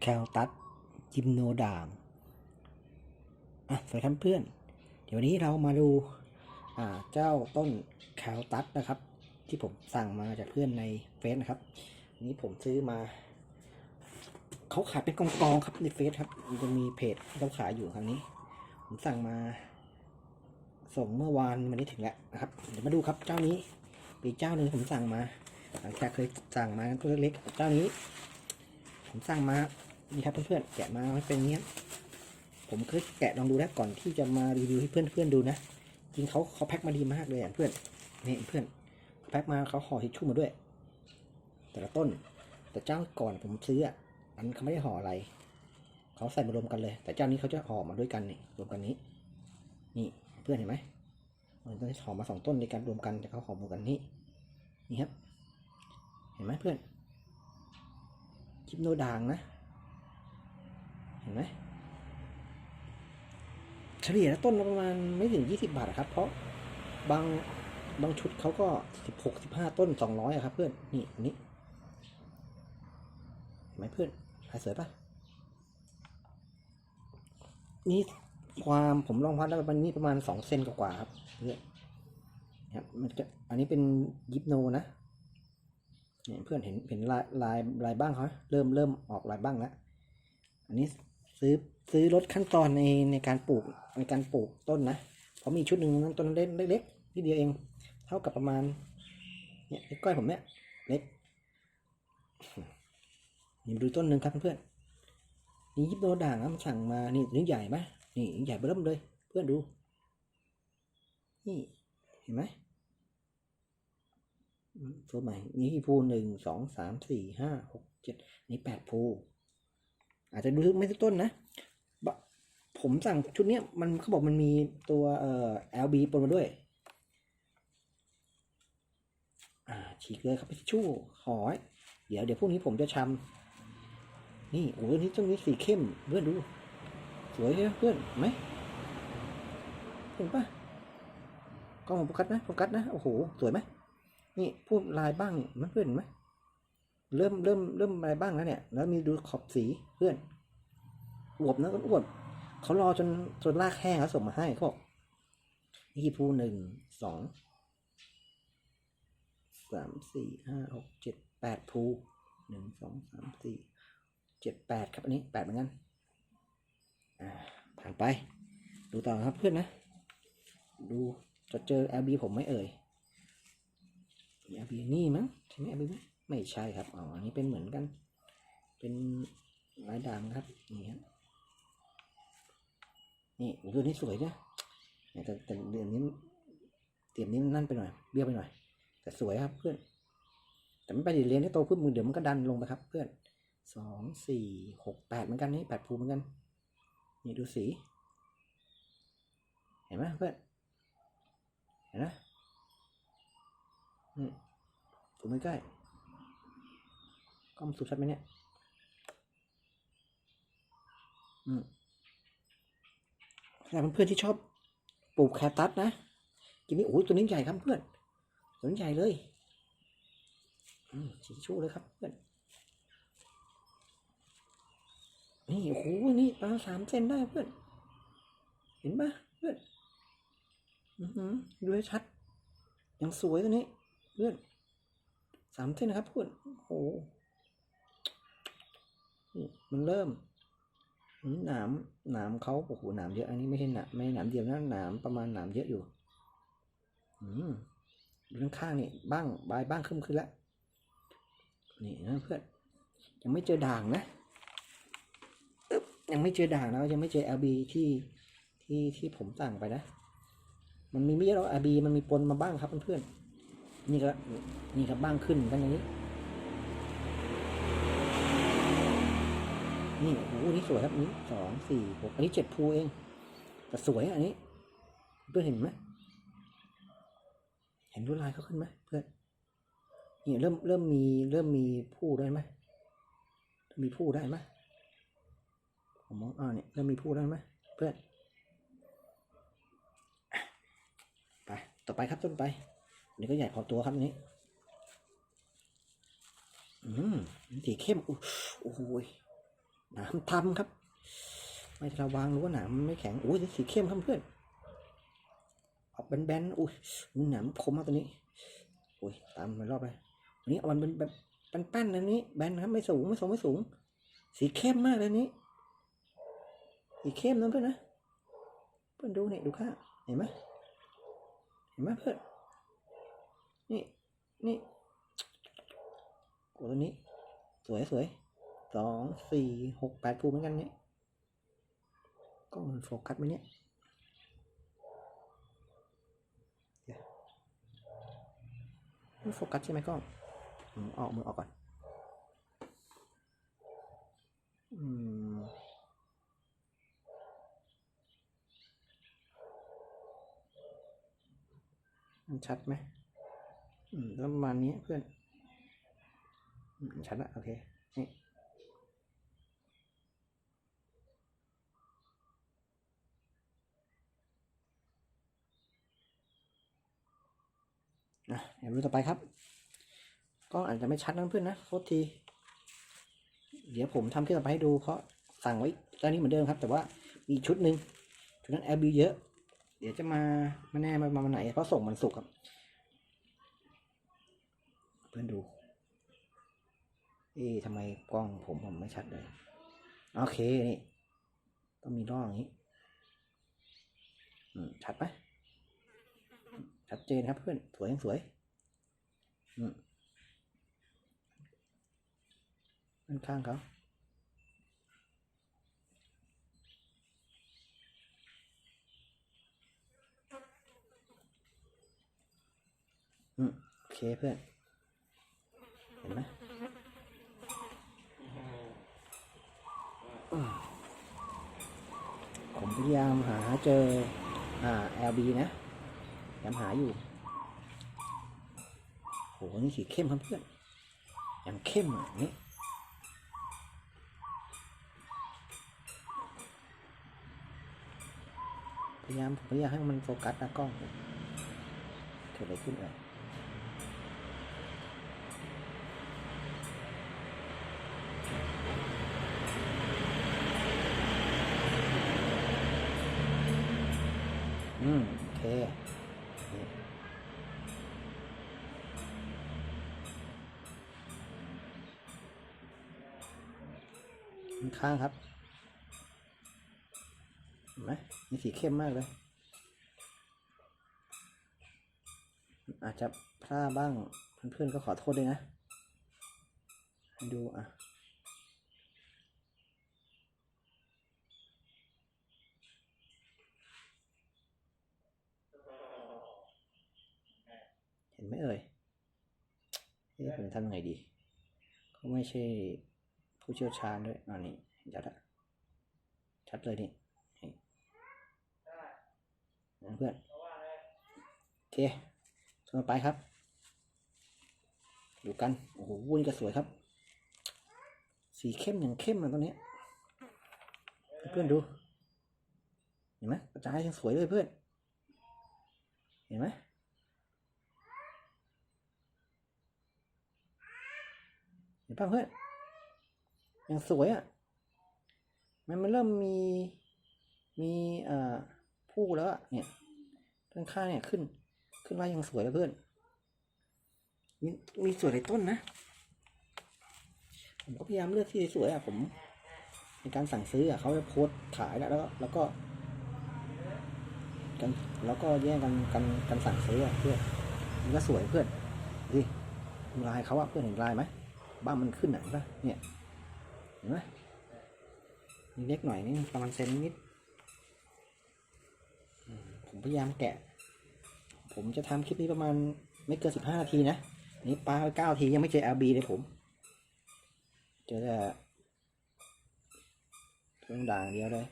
แคลตัสยิมโนด่างอะสวัสดีครับเพื่อน เดี๋ยววันนี้เรามาดูอ่าเจ้าต้นแคลตัสนะครับ ที่ผมสั่งมาจากเพื่อนในเฟซนะครับอันนี้ผมซื้อมาเขาขายเป็นกองๆครับในเฟซครับมันจะมีเพจเขาขายอยู่ครั้งนี้ ผมสั่งมา ส่งเมื่อวานวันนี้ถึงแล้วนะครับ เดี๋ยวมาดูครับเจ้านี้ปีเจ้าหนึ่งผมสั่งมา หลังจากเคยสั่งมาตัวเล็กเจ้านี้ ผมสั่งมา นี่ครับเพื่อนๆแกะมาให้เป็นเงี้ยผมเคยแกะลองดูแล้วก่อนที่จะมารีวิวให้เพื่อนๆดูนะ จริงเขาเขาแพ็คมาดีมากเลยอะเพื่อนนี่เพื่อนแพ็คมาเขาห่อทิชชู่มาด้วย แต่ละต้น แต่เจ้าก่อนผมซื้ออะอันเขาไม่ได้ห่ออะไรเขาใส่มารวมกันเลย แต่เจ้านี้เขาจะห่อมาด้วยกันนี่รวมกันนี้ นี่เพื่อนเห็นไหมมันจะห่อมาสองต้นในการรวมกันแต่เขาห่อรวมกันนี้ นี่ครับ เห็นไหมเพื่อนจิปโนด่างนะ ห็นไหมเฉลี่ยแล้วต้นละประมาณไม่ถึงยี่สิบาทครับ เพราะบางบางชุดเขาก็สิบหกสิบห้าต้นสองร้อยครับ เพื่อนนี่อันนี้เห็นไหมเพื่อนลายสวยปะนี่ความผมลองวัดแล้วมันนี่ประมาณสองเซนกว่าครับเพื่อนครับมันจะอันนี้เป็นยิปโนนะเนี่ยเพื่อนเห็นเห็นลายลายลายบ้างเขาไหมเริ่มเริ่มออกลายบ้างแล้วอันนี้ ซื้อซื้อลดขั้นตอนในในการปลูกในการปลูกต้นนะเพราะมีชุดหนึ่งนั้นต้นเล็กเล็กๆที่เดียวเอง เท่ากับประมาณเนี่ยเล็กก้อยผมเนี่ยเล็กนี่มาดูต้นหนึ่งครับเพื่อนๆนี่ยิบโนด่างนะมันสั่งมานี่นี่ใหญ่ไหมนี่ใหญ่เบิ่มเลย เพื่อนดูนี่เห็นไหมตัวใหม่นี่ภูหนึ่งสองสามสี่ห้าหกเจ็ดนี่แปดภู อาจจะดูไม่ทุกต้นนะ ผมสั่งชุดเนี้ยมันเขาบอกมันมีตัวเอ่อ LB ปนมาด้วยอ่าฉีกเลยครับไปทิชชู่หอยเดี๋ยวเดี๋ยวพวกนี้ผมจะชำนี่โอ้ยนี่ต้นนี้สีเข้มเพื่อนดู สวยใช่ไหมเพื่อนไหมเห็นปะกล้องโฟกัสนะโฟกัสนะ โอ้โห สวยไหมนี่พูดลายบ้างมันเพื่อนไหม เริ่มเริ่มเริ่มลายบ้างแล้วเนี่ย แล้วมีดูขอบสีเพื่อนอวบนะก็อวบเขารอจนจนลากแห้งแล้วส่งมาให้เขาบอกนี่คือภูหนึ่งสองสามสี่ห้าหกเจ็ดแปดภูหนึ่งสองสามสี่เจ็ดแปดครับอันนี้แปดเหมือนกันอ่าผ่านไป ดูต่อครับเพื่อนนะ ดูจะเจอ LB ผมไหมเอ่ยแอบีนี่มั้งใช่ไหมแอบีไหม ไม่ใช่ครับอ๋ออันนี้เป็นเหมือนกัน เป็นลายด่างครับนี่ครับนี่โอ้โหตัวนี้สวยนะเนี่ยแต่แต่เดือนนี้เตรียมนี้นั่นไปหน่อยเบี้ยวไปหน่อย แต่สวยครับเพื่อน แต่ไม่ไปดิเรียนให้โตขึ้นมือเดี๋ยวมันก็ดันลงไปครับ เพื่อนสองสี่หกแปดเหมือนกันนี่แปดภูเหมือนกัน นี่ดูสี เห็นไหมเพื่อน เห็นไหมนี่ถูไม่ใกล้ กล้องสุดชัดไหมเนี่ย อืมสำหรับเพื่อนๆที่ชอบปลูกแคตัสนะกินนี่โอ้ยตัวนี้ใหญ่ครับเพื่อนตัวนี้ใหญ่เลยอืมสีชูเลยครับเพื่อนนี่โอ้โหนี่ประมาณสามเซนได้เพื่อน เห็นปะเพื่อนอือหือดูให้ชัดยังสวยตัวนี้ เพื่อนสามเส้นนะครับเพื่อนโอ้โห มันเริ่มหนามหนามเขาโอ้โหหนามเยอะ อันนี้ไม่ใช่หนามไม่หนามเดียวนะหนามประมาณหนามเยอะอยู่ อืมดูข้างนี่บ้างบายบ้างขึ้นขึ้นแล้วนี่นะเพื่อนยังไม่เจอด่างนะอบยังไม่เจอด่างนะยังไม่เจอ LB ที่ที่ที่ผมสั่งไปนะ มันมีไม่เยอะหรอก RB มันมีปนมาบ้างครับเพื่อนๆนี่ก็นี่ครับบ้างขึ้นเหมือนกันอย่างนี้ นี่โอ้โหนี่สวยครับนี้สองสี่หกอันนี้เจ็ดภูเอง แต่สวยอันนี้ เพื่อนเห็นไหมเห็นลวดลายเขาขึ้นไหมเพื่อนนี่เริ่มเริ่มมีเริ่มมีผู้ได้ไหมมีผู้ได้ไหมผมมองอ่าเนี่ยเริ่มมีผู้ได้ไหมเพื่อนไปต่อไปครับต้นไปนนี้ก็ใหญ่พอตัวครับนี้อืมสีเข้มโอ้โห หนามทำครับ ไม่ระวังรือว่าหนามไม่แข็งอุ้ยสีเข้มครับเพื่อนออกแบนๆอุ้ยหนามคมมากตัวนี้อุ้ยตามมารอบเลยอันนี้มันเป็นแบบแป้นๆอันนี้แบนครับไม่สูงไม่สูงไม่สูง สีเข้มมากเลยนี้ สีเข้มนะเพื่อนนะเพื่อนดูเนี่ยดูข้างเห็นไหมเห็นไหมเพื่อนนี่นี่โอ้ตัวนี้ สวยสวย สองสี่หกแปดภูเหมือนกันเนี่ยกล้องมันโฟกัสไหมเนี่ยมันโฟกัสใช่ไหมกล้องอืมออกมือออกก่อนอืมมันชัดไหมอืมแล้วประมาณนี้เพื่อนอืมชัดละโอเคนี่ นะเดี๋ยวดูต่อไปครับก็อาจจะไม่ชัดนะเพื่อนนะโทษที เดี๋ยวผมทำคลิปต่อไปให้ดูเพราะสั่งไว้ตอนนี้เหมือนเดิมครับ แต่ว่ามีชุดหนึ่งชุดนั้น LB เยอะ เดี๋ยวจะมาไม่แน่มามาไหนเพราะส่งมันสุกร์ครับ เพื่อนดู เอ๊ะทำไมกล้องผมผมไม่ชัดเลยโอเคนี่ต้องมีร่องอย่างนี้ อืมชัดไหม ชัดเจนครับเพื่อน สวยยังสวยอืมด้านข้างเขาอืมโอเคเพื่อน เห็นไหมอืมผมพยายามหาเจอ อ่า LB นะ ยายามหาอยู่โหนี่สีเข้มครับเพื่อนอย่างเข้มอะนี่พยายามผมพยายามให้มันโฟกัสนะกล้องเกิดอะไรขึ้นเอ่ยอืม ข้างครับเห็นไหมมีสีเข้มมากเลย อาจจะพลาดบ้างเพื่อนๆก็ขอโทษด้วยนะให้ดูอะเห็นไหมเอ่ยเอ๊ะผมทำยังไงดี ก็ไม่ใช่ ผู้เชี่ยวชาญด้วยอันนี้ชัดละชัดเลยนี่เพื่อนโอเคส่วนต่อไปครับ ดูกัน โอ้โหวุ้นก็สวยครับ สีเข้มอย่างเข้มเลยตอนนี้ เพื่อนดู เห็นไหมกระจายยังสวยเลยเพื่อน เห็นไหมเห็นป่ะเพื่อน ยังสวยอะ มันมันเริ่มมีมีเอ่อผู้แล้วอะเนี่ยต้นข้างเนี่ยขึ้น ขึ้นว่ายังสวยแล้วเพื่อน มีมีสวยในต้นนะ ผมก็พยายามเลือกที่สวยๆอะผม ในการสั่งซื้ออะเขาจะโพสต์ขายแล้วแล้วก็แล้วก็กันแล้วก็แย่งกันกันกันสั่งซื้ออะเพื่อนมันก็สวยเพื่อนดิลายเขาอะเพื่อนเห็นลายไหมบ้ามันขึ้นอะเห็นปะเนี่ย เห็นไหมมีเล็กหน่อยนี่ประมาณเซนนิด ผมพยายามแกะ ผมจะทำคลิปนี้ประมาณไม่เกินสิบห้านาทีนะ นี่ปลาเก้าทียังไม่เจอ LB เลยผม เจอแต่เครื่องด่างเดียวเลย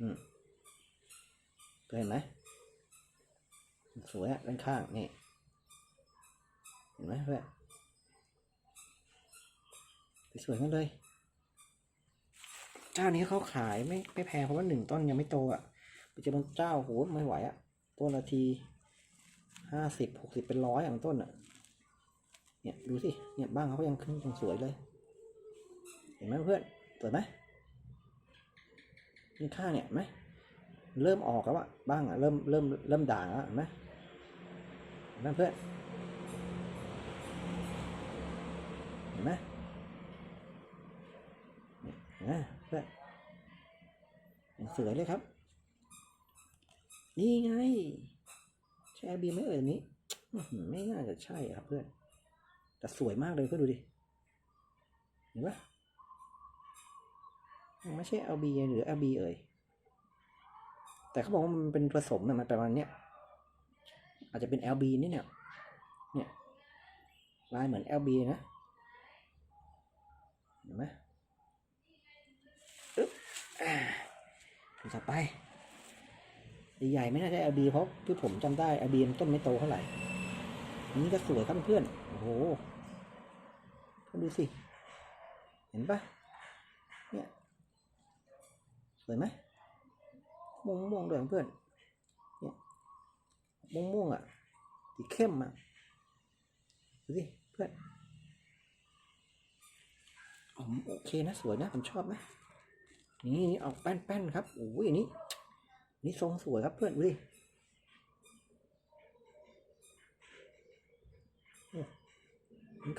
อืมเห็นไหมสวยอะด้านข้างนี่ เห็นไหมเพื่อน สวยมากเลย เจ้านี้เขาขายไม่ไม่แพงเพราะว่าหนึ่งต้นยังไม่โตอะไปเจอบางเจ้าโหไม่ไหวอะต้นละทีห้าสิบหกสิบเป็นร้อยอย่างต้นอะ เนี่ยดูสิ เนี่ยบ้างเขาก็ยังขึ้นยังสวยเลย เห็นไหมเพื่อนสวยไหมนี่ข้างเนี่ยไหมเริ่มออกแล้วอะบ้างอะเริ่มเริ่มเริ่มด่างแล้วเห็นไหมเห็นไหมเพื่อนเห็นไหม นี่ยเพื่อนสวยเลยครับ นี่ไง ใช่บีไหมเอ่ยนนี้ ไม่น่าจะใช่ครับเพื่อน แต่สวยมากเลยเพื่อนดูดิ เห็นปะไม่ใช่ LB หรือ LB เอ่ย แต่เขาบอกว่ามันเป็นผสมนะมันประมาณเนี้ย อาจจะเป็น LB นี่เนี่ย เนี่ยลายเหมือน LB นะ เห็นไหม อ่าดูต่อไปใหญ่ๆไม่น่าจะ LB เพราะที่ผมจำได้ LB มันต้นไม่โตเท่าไหร่นนี้ก็สวยครับเพื่อนโอ้โหดูสิ เห็นปะเนี่ยสวยไหมม่วงม่วงๆด้วยเพื่อนเนี่ยม่วงม่วงๆอะสีเข้มอะดูสิเพื่อนโอเคนะสวยนะผมชอบนะ นี่นี่ออกแป้นๆครับโอ้ยนนี้นี่ทรงสวยครับเพื่อนดูดิ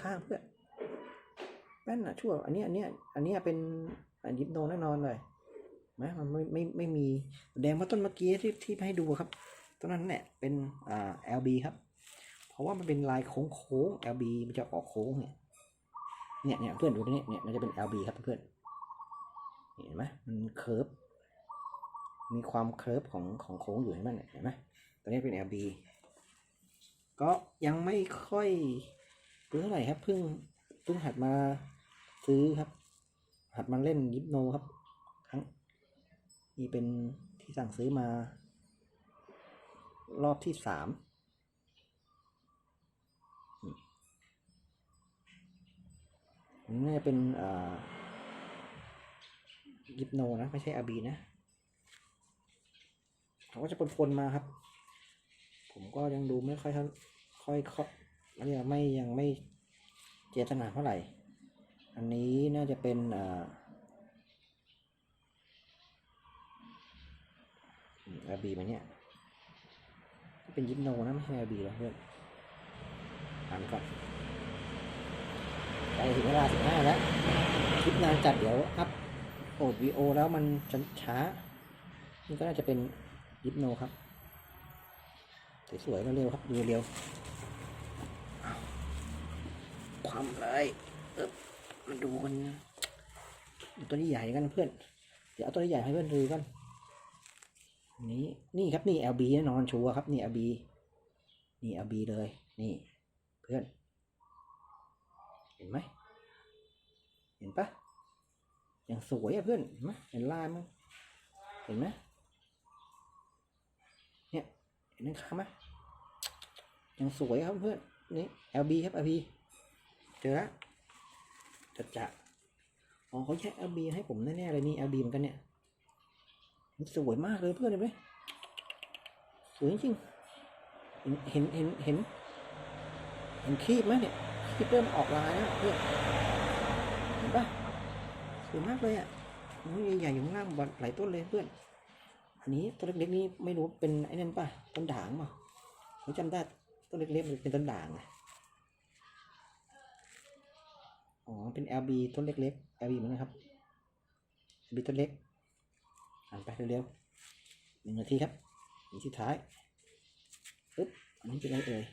ข้างเพื่อนแป้นอะชั่วอันนี้อันนี้อันนี้เป็นอันยิปโนแน่นอนเลยไหมมันไม่ไม่ไม่มีแดงว่าต้นเมื่อกี้ที่ที่ให้ดูครับต้นนั้นเนี่ยเป็นอ่า LB ครับ เพราะว่ามันเป็นลายโค้งโค้ง LB มันจะออกโค้งเนี่ยเนี่ยเนี่ยเพื่อนดูนี้เนี่ยมันจะเป็น LB ครับเพื่อน ไหมมันเคิร์ฟมีความเคิร์ฟของของโค้งอยู่เห็นไหมเนี่ยเห็นไหมตัวนี้เป็น LB ก็ยังไม่ค่อยรู้เท่าไหร่ครับเพิ่งเพิ่งหัดมาซื้อครับ หัดมาเล่นยิปโนครับครั้งนี่เป็นที่สั่งซื้อมา รอบที่สามอืมอันนี่น่าจะเป็นอ่า ยิปโนนะ ไม่ใช่อาบีนะเขาก็จะปนๆมาครับ ผมก็ยังดูไม่ค่อยค่อยค่อยอันนี้ไม่ยังไม่เจตนาเท่าไหร่ อันนี้น่าจะเป็นอ่าอาบีมาเนี่ยเป็นยิปโนนะไม่ใช่อาบีแล้วเพื่อนอ่านก่อนใกล้ถึงเวลาสิบห้าแล้ว คลิปนานจัดเดี๋ยวอัพ โหลดวีโอแล้วมันช้านี่ก็น่าจะเป็นยิปโนครับ สวยๆเร็วๆครับ ดูเร็วความเลยเออมาดูกันตัวนี้ใหญ่กันเพื่อน เดี๋ยวเอาตัวนี้ใหญ่ให้เพื่อนดูกัน นี่นี่ครับนี่ LB แน่นอนชัวครับนี่ LB นี่ LB เลย นี่ เพื่อน เห็นไหมเห็นปะ อย่างสวยอะเพื่อนเห็นไหมเห็นลายมั้งเห็นไหมเนี่ยเห็นข้างไหมยังสวยครับเพื่อนนี่ LB ครับ LB เจอละจะจะอ๋อเขาใช้ LB ให้ผมแน่ๆเลยนี่ LB เหมือนกันเนี่ยมันสวยมากเลยเพื่อนเห็นไหมสวยจริงๆเห็นเห็นเห็นเห็นคีบไหมเนี่ยคีบเริ่มออกลายแล้วเพื่อน วยมากเลยอะโอ้ยใหญ่ๆอยู่ข้างล่างบหลายต้นเลยเพื่อน อันนี้ต้นเล็กๆนี้ไม่รู้เป็นไอ้นั่นป่ะต้นด่างป่ะผมจำได้ต้นเล็กๆมันเป็นต้นด่างไงอ๋อเป็น LB ต้นเล็กๆ LB เหมือนกันครับ LB ต้นเล็กอ่านไปเร็วๆหนึ่งนาทีครับอีกที่ท้ายปึ๊บอันนี้เป็นอะไรเอ่ย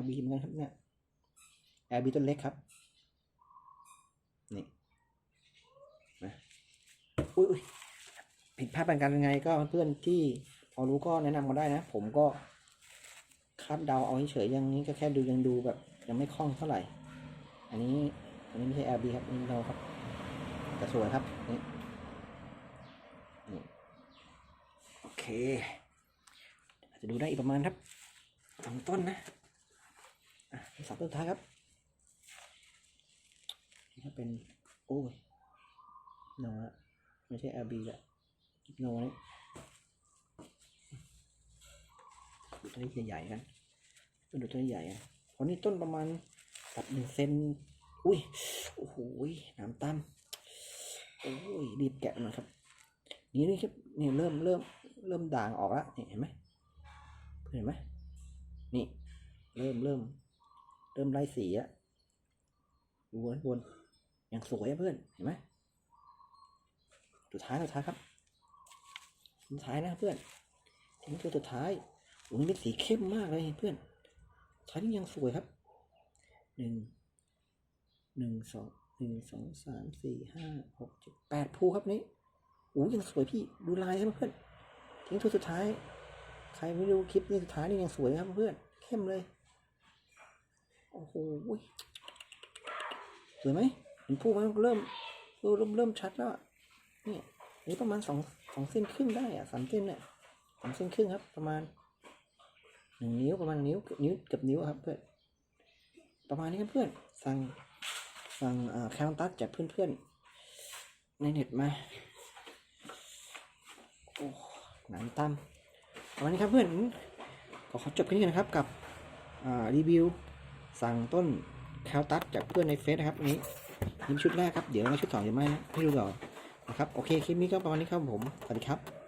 LB เหมือนกันครับเนี่ย LB ต้นเล็กครับ นี่นะ อุ้ยผิดพลาดประการยังไงก็เพื่อนที่พอรู้ก็แนะนำมาได้นะ ผมก็คาดเดาเอาเฉยๆยังนี้ก็แค่ดูยังดูแบบ ยังไม่คล่องเท่าไหร่ อันนี้อันนี้ไม่ใช่ LB ครับอันนี่เราครับแต่สวยครับนี่นี่โอเคอาจจะดูได้อีกประมาณครับสองต้นนะอะสองต้นท้ายครับนี่เป็นโอ้ยโนละ ไม่ใช่ LB ละโนนี่ดูต้นนี้ใหญ่ๆกันต้นดูต้นใหญ่อะเพราะนี่ต้นประมาณตัดหนึ่งเซนอุ้ย โอ้โหน้ำตั้มโอ้ย รีบแกะหน่อยครับ นี่นี่ครับนี่เริ่มเริ่มเริ่มด่างออกแล้วเห็นไหมเห็นไหมนี่ เริ่มเริ่ม เริ่มไล่สีอะดูบนบนยังสวยอะเพื่อน เห็นไหม สุดท้ายสุดท้ายครับสุดท้ายนะเพื่อนนี่คือสุดท้ายโอ้ยเป็นสีเข้มมากเลยเพื่อนท้ายนี่ยังสวยครับหนึ่งหนึ่งสองหนึ่งสองสามสี่ห้าหกเจ็ดแปดภูครับนี้โอ้ยยังสวยพี่ดูลายครับเพื่อนทิ้งตัวสุดท้าย ใครไม่ดูคลิปนี้สุดท้ายนี่ยังสวยครับเพื่อนเข้มเลยโอ้โหสวยไหมเห็นภูมันเริ่มเริ่มเริ่มชัดแล้ว เนี่ยนี่ประมาณสองสองเส้นครึ่งได้อะสามเส้นเนี่ยสองเส้นครึ่งครับ ประมาณหนึ่งนิ้วประมาณนิ้วนิ้วเกับนิ้วครับเพื่อนประมาณนี้ครับเพื่อนสั่งสั่งอ่าแคลตัสจากเพื่อนๆในเน็ตมาโอ้หนานตั้มประมาณนี้ครับเพื่อนก็ขอจบแค่นี้นะครับกับอ่ารีวิวสั่งต้นแคลตัสจากเพื่อนในเฟซนะครับนี้นี่ชุดแรกครับ เดี๋ยวในชุดสองจะไม่ให้ดูก่อน นะครับ โอเค คลิปนี้ก็ประมาณนี้ครับผม สวัสดีครับ